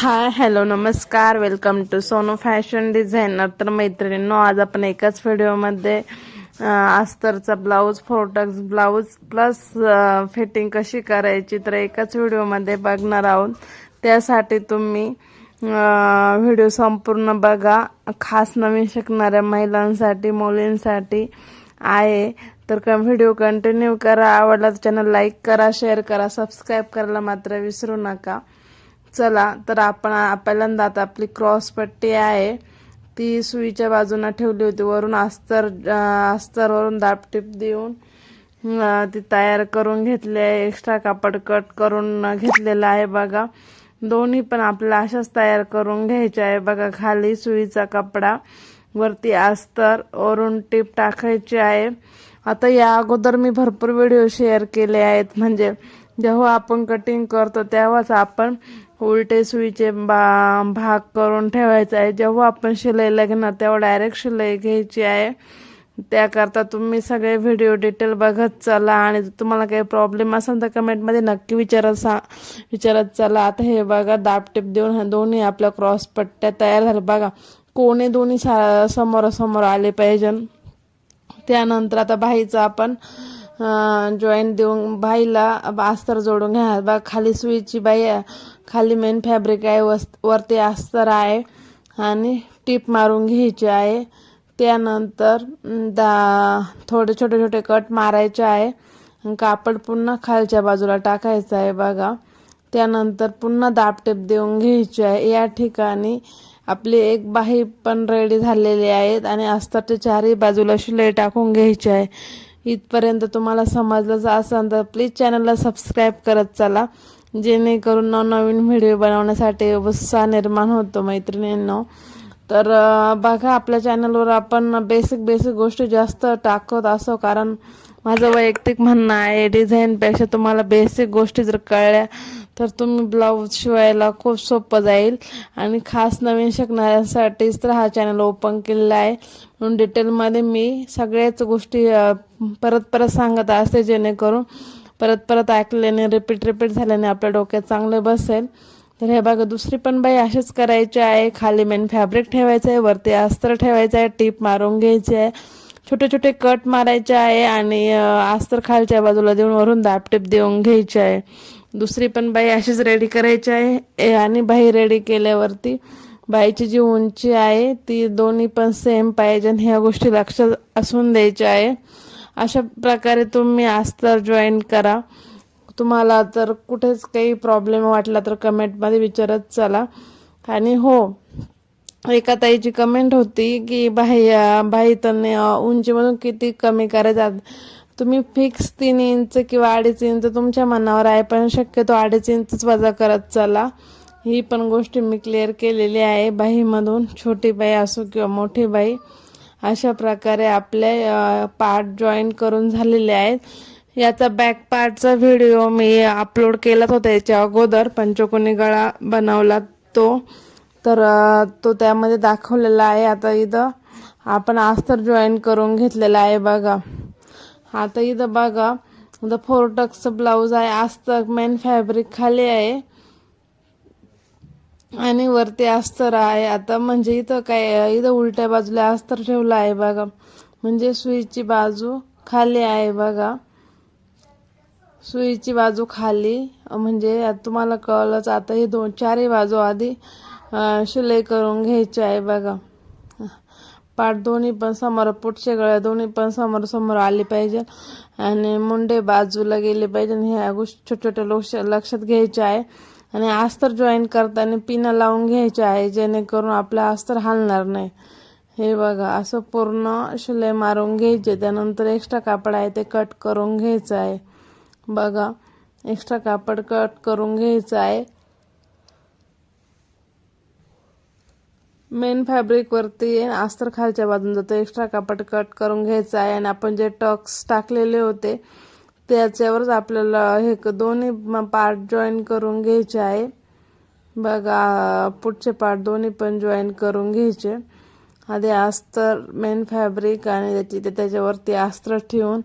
हाय hello नमस्कार. Welcome to Sono fashion designer तर मैत्रिणींनो आज आपण एकाच व्हिडिओमध्ये अस्तरचा blouse four tucks blouse plus fitting कशी करायची तर एकाच व्हिडिओमध्ये बघणार आहोत. त्यासाठी तुम्ही व्हिडिओ संपूर्ण बघा. खास नवीन शिकणाऱ्या महिलांसाठी मुलींसाठी आहे. तर का व्हिडिओ कंटिन्यू करा. आवडला तर चॅनल लाईक करा शेअर करा सबस्क्राईब करायला मात्र विसरू नका. चला तर आपण पहिल्यांदा आता आपली क्रॉस पट्टी आहे. ती सुईच्या बाजूला ठेवली होती. वरून अस्तर अस्तरवरून दाबटीप देऊन ती तयार करून घेतली आहे. एक्स्ट्रा कापड कट करून घेतलेला आहे बघा. दोन्ही पण आपल्याला अशाच तयार करून घ्यायच्या आहे बघा. खाली सुईचा कपडा वरती अस्तर वरून टीप टाकायची आहे. आता या अगोदर मी भरपूर व्हिडिओ शेअर केले आहेत. म्हणजे जेव्हा आपण कटिंग करतो तेव्हाच आपण उलटे सुईचे बा भाग करून ठेवायचा आहे. जेव्हा आपण शिलाईला घेणार तेव्हा डायरेक्ट शिलाई घ्यायची आहे. त्याकरता तुम्ही सगळे व्हिडिओ डिटेल बघत चला आणि तुम्हाला काही प्रॉब्लेम असेल तर कमेंटमध्ये नक्की विचारत सा विचारत चला. आता हे बघा दाबटेप देऊन ह्या दोन्ही आपल्या क्रॉस पट्ट्या तयार झाल्या. बघा कोणी दोन्ही सा समोरासमोर आले पाहिजे. त्यानंतर आता भाईचं आपण जॉईंट देऊन बाईला अस्तर जोडून घ्या बा खाली सुईची बाई आहे, खाली मेन फॅब्रिक आहे वस वरती अस्तर आहे आणि टीप मारून घ्यायची आहे. त्यानंतर दा थोडे छोटे छोटे कट मारायचे आहे. कापड पुन्हा खालच्या बाजूला टाकायचं आहे बघा. त्यानंतर पुन्हा दाबटेप देऊन घ्यायची आहे. या ठिकाणी आपली एक बाही पण रेडी झालेली आहेत आणि अस्तरच्या चारही बाजूला शिलाई टाकून घ्यायची आहे. इथपर्यंत तुम्हाला समजलंच असेल तर प्लीज चॅनलला सबस्क्राईब करत चला. जेणेकरून नवनवीन व्हिडिओ बनवण्यासाठी उत्साह निर्माण होतो मैत्रिणींनो. तर बघा आपल्या चॅनलवर आपण बेसिक बेसिक गोष्टी जास्त टाकत असो कारण माझं वैयक्तिक म्हणणं आहे डिझाईनपेक्षा तुम्हाला बेसिक गोष्टी जर कळल्या तर तुम्ही ब्लाऊज शिवायला खूप सोपं जाईल. आणि खास नवीन शिकणाऱ्यांसाठीच तर हा चॅनल ओपन केलेला आहे. म्हणून डिटेलमध्ये मी सगळ्याच गोष्टी परत परत सांगत असते जेणेकरून परत परत ऐकल्याने रिपीट रिपीट झाल्याने आपल्या डोक्यात चांगले बसेल. तर हे बघा दुसरी पण बाई अशीच करायची आहे. खाली मेन फॅब्रिक ठेवायचं आहे वरती अस्तर ठेवायचं आहे टीप मारून घ्यायची आहे छोटे छोटे कट मारायचे आहे आणि अस्तर खालच्या बाजूला देऊन वरून दाबटीप देऊन घ्यायची आहे. दुसरी पण बाई अशीच रेडी करायची आहे. ए, आणि बाई रेडी केल्यावरती बाईची जी उंची आहे ती दोन्ही पण सेम पाहिजे आणि ह्या गोष्टी लक्षात असून द्यायच्या आहे. अशा प्रकारे तुम्ही आस्तर जॉईन करा. तुम्हाला तर कुठेच काही प्रॉब्लेम वाटला तर कमेंटमध्ये विचारत चला. आणि हो एका ताईची कमेंट होती की बाई बाई त्यांनी उंचीमधून किती कमी करायचं तुम्ही फिक्स तीन इंच किंवा अडीच इंच तुमच्या मनावर आहे पण शक्यतो अडीच इंचच वजा करत चला. ही पण गोष्ट मी क्लिअर केलेली आहे. बाईमधून छोटी बाई असो किंवा मोठी बाई अशा प्रकारे आपले पार्ट जॉईन करून झालेले आहेत. याचा बॅक पार्टचा व्हिडिओ मी अपलोड केलाच होता याच्या अगोदर पंचकोनी गळा बनवला तो. तर तो त्यामध्ये दाखवलेला आहे आता इथं. आपण आस्तर जॉईन करून घेतलेला आहे बघा. आता इथं बघा इथं फोर टक्सचं ब्लाऊज आहे. अस्तर मेन फॅब्रिक खाली आहे. आणि वरती अस्तर आहे. आता म्हणजे इथं काय इथं उलट्या बाजूला अस्तर ठेवलं आहे बघा. म्हणजे सुईची बाजू खाली आहे बघा. सुईची बाजू खाली. म्हणजे तुम्हाला कळलंच आता हे दोन चारही बाजू आधी शिलाई करून घ्यायची आहे बघा. पाठ दोन्ही पण समोर पुढचे गळ्या दोन्ही पण समोर समोर आले पाहिजे. आणि मुंडे बाजूला गेले पाहिजे. आणि ह्या गोष्टी छोट्या छोट्या लक्ष लक्षात घ्यायच्या आहे. आणि अस्तर जॉईन करताना पिनं लावून घ्यायचे आहे जेणेकरून आपला अस्तर हलणार नाही. हे बघा असं पूर्ण शिलाई मारून घ्यायचे. त्यानंतर एक्स्ट्रा कापड आहे ते कट करून घ्यायचं आहे. बघा एक्स्ट्रा कापड कट करून घ्यायचं आहे. मेन फॅब्रिकवरती अस्तर खालच्या बाजून जातो. एक्स्ट्रा कापड कट करून घ्यायचं आहे. आणि आपण जे टक्स टाकलेले होते त्याच्यावरच आपल्याला हे क- दोन्ही पार्ट जॉईन करून घ्यायचे आहे. बघा पुढचे पार्ट दोन्ही पण जॉईन करून घ्यायचे. आधी अस्तर मेन फॅब्रिक आणि त्याची ते त्याच्यावरती अस्त्र ठेवून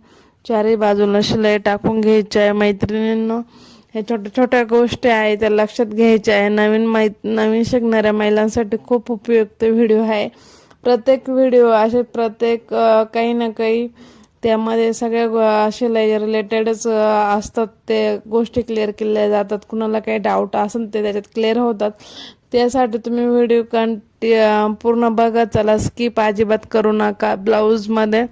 चारही बाजूला शिलाई टाकून घ्यायची आहे मैत्रिणींना. हे छोट्या छोट्या गोष्टी आहे त्या लक्षात घ्यायच्या आहे. नवीन मै नवीन शिकणाऱ्या महिलांसाठी खूप उपयुक्त व्हिडिओ आहे. प्रत्येक व्हिडिओ असे प्रत्येक काही ना काही त्यामध्ये सगळ्या गो- शिलाई रिलेटेडच असतात. ते गोष्टी क्लिअर केल्या जातात. कुणाला काही डाऊट असेल ते त्याच्यात क्लिअर होतात. त्यासाठी तुम्ही व्हिडिओ कंटी पूर्ण बघा. चला स्किप अजिबात करू नका. ब्लाऊजमध्ये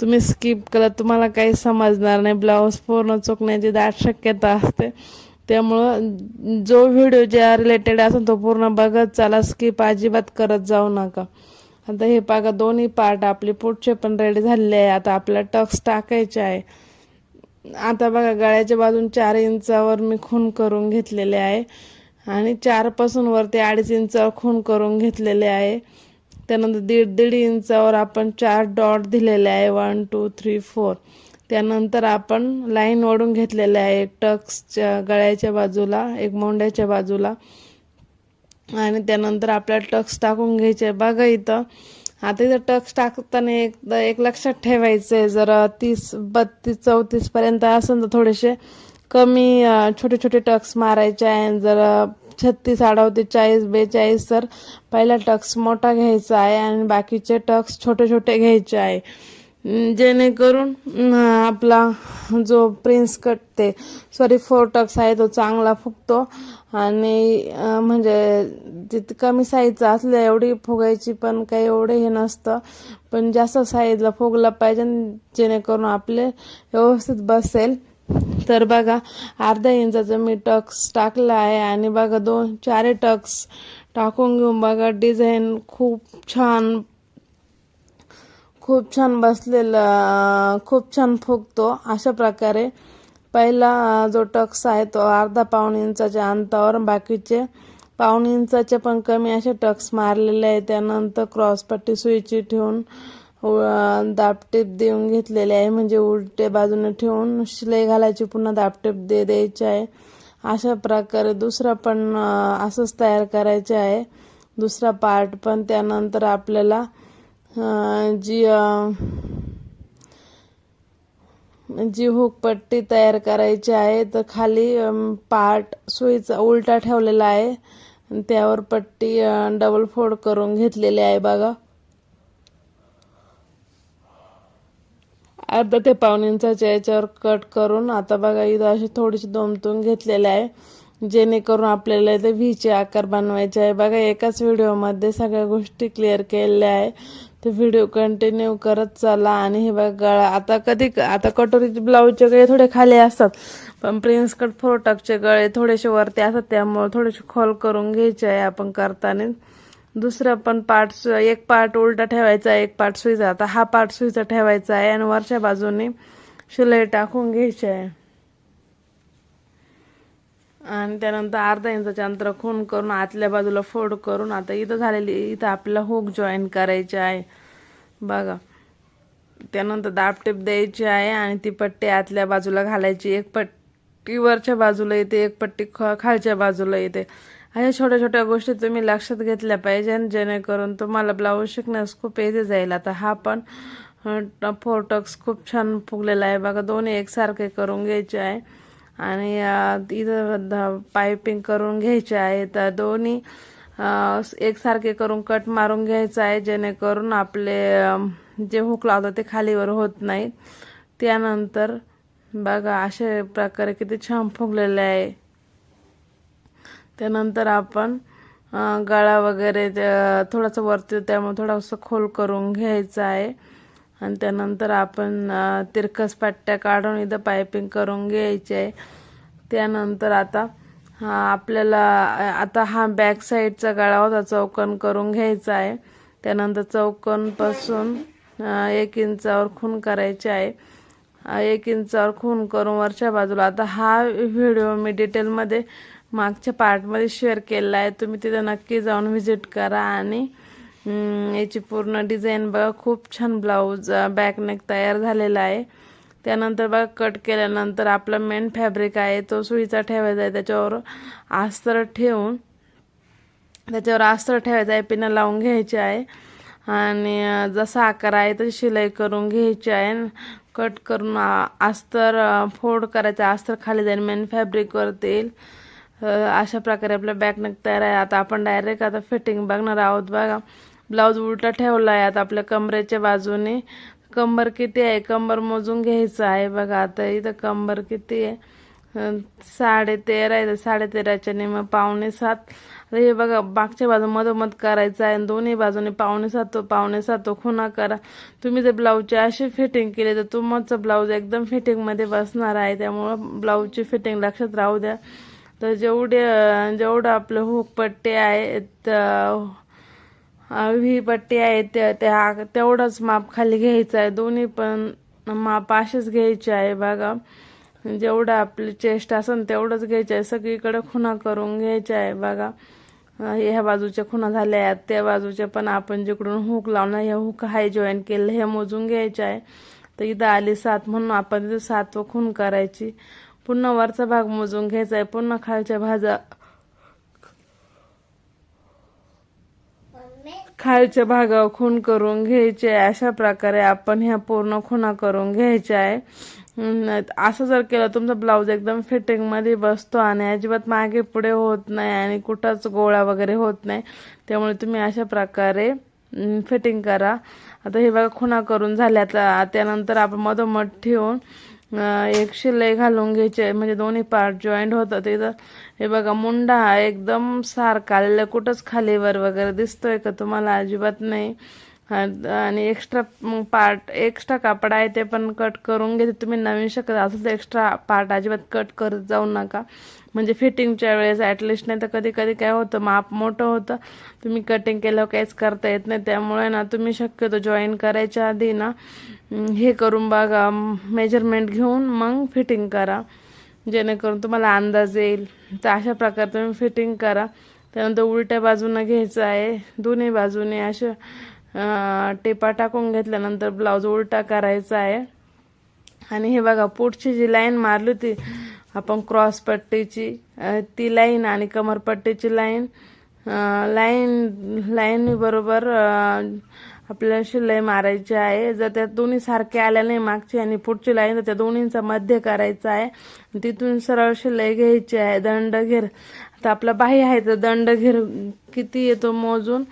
तुम्ही स्किप केलं तुम्हाला काही समजणार नाही. ब्लाऊज पूर्ण चुकण्याची दाट शक्यता असते. त्यामुळं जो व्हिडिओ ज्या रिलेटेड असेल तो पूर्ण बघत चला स्किप अजिबात करत जाऊ नका. आता हे पागा दोन्ही पार्ट आपले पुढचे पण रेडी झालेले आहे. आता आपल्याला टक्स टाकायचे आहे. आता बघा गळ्याच्या बाजून चार इंचावर मी खून करून घेतलेले आहे. आणि चारपासून वरती अडीच इंचावर खून करून घेतलेले आहे. त्यानंतर दीड दीड इंचावर आपण चार डॉट दिलेले आहे. वन टू थ्री फोर त्यानंतर आपण लाईन ओढून घेतलेले आहे. एक टक्सच्या गळ्याच्या बाजूला एक मोंड्याच्या बाजूला. आणि त्यानंतर आपल्याला टक्स टाकून घ्यायचे. बघा इथं. आता इथं टक्स टाकताना एक एक लक्षात ठेवायचं आहे जर तीस बत्तीस चौतीस पर्यंत असेल तर थोडेसे कमी छोटे छोटे टक्स मारायचे आहे. जर छत्तीस अडतीस चाळीस बेचाळीस तर पहिला टक्स मोठा घ्यायचा आहे आणि बाकीचे टक्स छोटे छोटे घ्यायचे आहे. जेणेकरून आपला जो प्रिन्स कट ते सॉरी फोर टक्स आहे तो चांगला फुगतो. आणि म्हणजे तिथं कमी साईजचा असल्या एवढी फुगायची पण काही एवढे हे नसतं. पण जास्त साईजला फुगला पाहिजे जेणेकरून आपले व्यवस्थित बसेल. तर बघा अर्धा इंचाचं मी टक्स टाकला आहे आणि बघा दोन चारही टक्स टाकून घेऊन बघा डिझाईन खूप छान खूप छान बसलेला खूप छान फुगतो. अशा प्रकारे पहिला जो टक्स आहे तो अर्धा पाऊण इंचाच्या अंतावर बाकीचे पाऊण इंचाचे पण कमी असे टक्स मारलेले आहे त्यानंतर क्रॉसपट्टी सुईची ठेवून अं, देऊन घेतलेले आहे. म्हणजे उलटे बाजूने ठेवून शिलाई घालायची पुन्हा दाबटेप दे द्यायची आहे. अशा प्रकारे दुसरा पण असंच तयार करायचे आहे. दुसरा पार्ट पण त्यानंतर आपल्याला जी जी हुक पट्टी तयार करायची आहे तर खाली पार्ट सुईचा उलटा ठेवलेला आहे. त्यावर पट्टी डबल फोल्ड करून घेतलेली आहे बघा. अर्धा ते पाऊन इंचाच्या याच्यावर कट करून आता बघा इथं अशी थोडीशी दोमतून घेतलेले आहे. जेणेकरून आपल्याला इथे व्हीचे आकार बनवायचे आहे. बघा एकाच व्हिडिओमध्ये सगळ्या गोष्टी क्लिअर केलेल्या आहे. ते व्हिडिओ कंटिन्यू करत चला आणि हे बघा गळा. आता कधी आता कटोरीचे ब्लाऊजचे गळे थोडे खाली असतात. पण प्रिन्स कट फोटकचे गळे थोडेसे वरती असतात त्यामुळे थोडेसे खोल करून घ्यायचे आहे आपण करताना. दुसरा पण पार्ट एक पार्ट उलटा ठेवायचा आहे एक पार्ट सुईचा. आता हा पार्ट सुईचा ठेवायचा आहे आणि वरच्या बाजूने शिलाई टाकून घ्यायची आहे. आणि त्यानंतर अर्धा इंचाच्या अंतर खून करून आतल्या बाजूला फोड करून आता इथं झालेली इथं आपल्याला हुक जॉईन करायची आहे. बघा. त्यानंतर दाबटेप द्यायची आहे आणि ती पट्टी आतल्या बाजूला घालायची. एक पट्टी वरच्या बाजूला येते एक पट्टी ख खालच्या बाजूला येते. अशा छोट्या छोट्या गोष्टी तुम्ही लक्षात घेतल्या पाहिजे जेणेकरून तुम्हाला ब्लाऊज शिकण्यास खूप इझी जाईल. आता हा पण फोर टक्स खूप छान फुगलेला आहे. बघा दोन्ही एकसारखे करून घ्यायचे आहे. आणि इथं पायपिंग करून घ्यायचे आहे. तर दोन्ही एकसारखे करून कट मारून घ्यायचं आहे जेणेकरून आपले जे हुक लावतात ते खालीवर होत नाही त्यानंतर बघा अशा प्रकारे किती छान फुगलेले आहे. त्यानंतर आपण गळा वगैरे थोडासा वरती त्यामुळे थोडासा खोल करून घ्यायचा आहे. आणि त्यानंतर आपण तिरकस पट्ट्या काढून इथं पायपिंग करून घ्यायची. आहे त्यानंतर आता हा आपल्याला आता हा बॅक साईडचा गळा होता चौकन करून घ्यायचा आहे. त्यानंतर चौकनपासून एक इंचावर खून करायचे आहे. एक इंचावर खून करून वरच्या बाजूला आता हा व्हिडिओ मी डिटेलमध्ये मागच्या पार्टमध्ये शेअर केलेला आहे. तुम्ही तिथं नक्की जाऊन व्हिजिट करा आणि याची पूर्ण डिझाईन बघा खूप छान ब्लाऊज बॅक नेक तयार झालेला आहे. त्यानंतर बघा कट केल्यानंतर आपला मेन फॅब्रिक आहे तो सुईचा ठेवायचा आहे त्याच्यावर अस्तर ठेवून त्याच्यावर अस्तर ठेवायचं आहे पिनं लावून घ्यायचे आहे. आणि जसा आकार आहे तशी शिलाई करून घ्यायची आहे. कट करून आ- अस्तर फोड करायचं अस्तर खाली जाईल मेन फॅब्रिकवरती येईल. अशा प्रकारे आपलं बॅकनेक तयार आहे. आता आपण डायरेक्ट आता फिटिंग बघणार आहोत बघा. ब्लाऊज उलटा ठेवला आहे आता आपल्या कमरेच्या बाजूने. कंबर किती आहे? कंबर मोजून घ्यायचं आहे बघा आता इथं कंबर किती आहे? साडेतेरा साडे तेरा आहे तर साडे नेम पावणे सात. आता हे बघा मागच्या बाजू मधोमध करायचं आहे आणि दोन्ही बाजूने पावणे सात पावणे सात खुणा करा. तुम्ही जर ब्लाऊजची अशी फिटिंग केली तर तुमचं ब्लाऊज एकदम फिटिंगमध्ये बसणार आहे. त्यामुळं ब्लाऊजची फिटिंग लक्षात राहू द्या. तर जेवढे जेवढं आपलं हुकपट्टे आहे आहे ही व्ही पट्टी आहे त्या त्या तेवढंच माप खाली घ्यायचं आहे. दोन्ही पण माप असेच घ्यायचे आहे बघा. जेवढं आपली चेस्ट असेल तेवढंच घ्यायचं आहे. सगळीकडे खुणा करून घ्यायच्या आहे बघा. ह्या बाजूच्या खुणा झाल्या आहेत. त्या बाजूच्या पण आपण जिकडून हुक लावणार ह्या हुक हाय जॉईन केलं हे मोजून घ्यायचे आहे. तर इथं आली सात म्हणून आपण तिथं सात व खून करायची. पुन्हा वरचा भाग मोजून घ्यायचा आहे. पुन्हा खालच्या भाजा खालच्या भागावर खून करून घ्यायचे आहे. अशा प्रकारे आपण ह्या पूर्ण खुणा करून घ्यायच्या आहे. असं जर केलं तुमचा ब्लाऊज एकदम फिटिंगमध्ये बसतो आणि अजिबात मागे पुढे होत नाही आणि कुठंच गोळा वगैरे होत नाही. त्यामुळे तुम्ही अशा प्रकारे फिटिंग करा. आता हे बघा खुणा करून झाल्या त्यानंतर आपण मधोमध ठेवून एक शिलाई घालून घ्यायचे म्हणजे दोन्ही पार्ट जॉईंट होतात. इथं हे बघा मुंडा हा एकदम सारखा आलेला कुठंच खालीवर वगैरे दिसतोय का तुम्हाला? अजिबात नाही. आणि एक्स्ट्रा पार्ट एक्स्ट्रा कापड आहे ते पण कट करून घेते. तुम्ही नवीन शकत असेल तर एक्स्ट्रा पार्ट अजिबात कट करत जाऊ नका. म्हणजे फिटिंगच्या वेळेस ॲटलिस्ट नाही तर कधी कधी काय होतं माप मोठं होतं. तुम्ही कटिंग केल्यावर काहीच करता येत नाही. त्यामुळे ना तुम्ही शक्यतो जॉईन करायच्या आधी ना हे करून बघा. मेजरमेंट घेऊन मग फिटिंग करा. जेणेकरून तुम्हाला अंदाज येईल. तर अशा प्रकारे तुम्ही फिटिंग करा. त्यानंतर उलट्या बाजूनं घ्यायचं आहे दोन्ही बाजूने अशा टेपा टाकून घेतल्यानंतर ब्लाऊज उलटा करायचा आहे. आणि हे बघा पुढची जी लाईन मारली होती आपण क्रॉस पट्टीची ती लाईन आणि कमरपट्टीची लाईन लाईन लाईन बरोबर आपल्याला शिलाई मारायची आहे. जर त्या दोन्ही सारख्या आल्या नाही मागची आणि पुढची लाईन तर त्या दोन्हींचा मध्य करायचा आहे. तिथून सरळ शिलाई घ्यायची आहे. दंड घेर आता आपला बाही आहे तर दंड घेर किती येतो मोजून?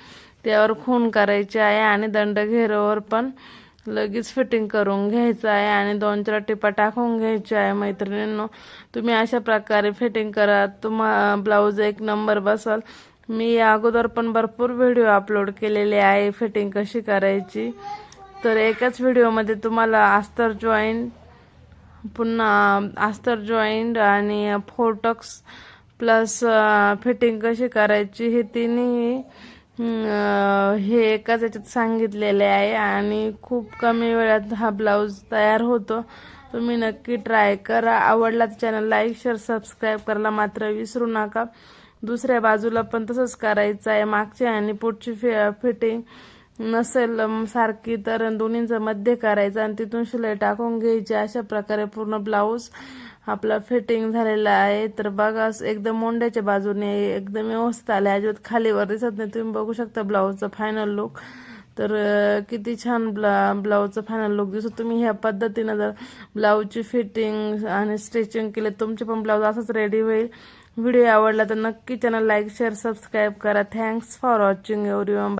त्यावर खून करायचे आहे आणि दंड घेरावर पण लगेच फिटिंग करून घ्यायचं आहे आणि दोन चार टिपा टाकून घ्यायच्या आहे. मैत्रिणींनो तुम्ही अशा प्रकारे फिटिंग करा. तुम्हा ब्लाऊज एक नंबर बसल. मी या अगोदर पण भरपूर व्हिडिओ अपलोड केलेले आहे फिटिंग कशी करायची. तर एकाच व्हिडिओमध्ये तुम्हाला अस्तर जॉईंट पुन्हा अस्तर जॉईंट आणि फोटक्स प्लस फिटिंग कशी करायची हे तिन्ही हे एकाच याच्यात सांगितलेले आहे आणि खूप कमी वेळात हा ब्लाऊज तयार होतो. तुम्ही नक्की ट्राय करा. आवडला तर चॅनल लाईक शेअर सबस्क्राईब करायला मात्र विसरू नका. दुसऱ्या बाजूला पण तसंच करायचं आहे. मागची आणि पुढची फि फिटिंग नसेल सारखी तर दोन्हींचं मध्य करायचं आणि तिथून शिलाई टाकून घ्यायची. अशा प्रकारे पूर्ण ब्लाऊज आपला फिटिंग झालेला आहे. तर बघा एकदम मोंड्याच्या बाजूने एकदम व्यवस्थित आले. अजिबात खालीवर दिसत नाही. तुम्ही बघू शकता ब्लाऊजचा फायनल लुक तर किती छान ब्ला ब्लाऊजचा फायनल लुक दिसतो. तुम्ही ह्या पद्धतीनं जर ब्लाऊजची फिटिंग आणि स्टिचिंग केले तुमचे पण ब्लाऊज असंच रेडी होईल. व्हिडिओ आवडला तर नक्की चॅनल लाईक शेअर सबस्क्राईब करा. Thanks for watching every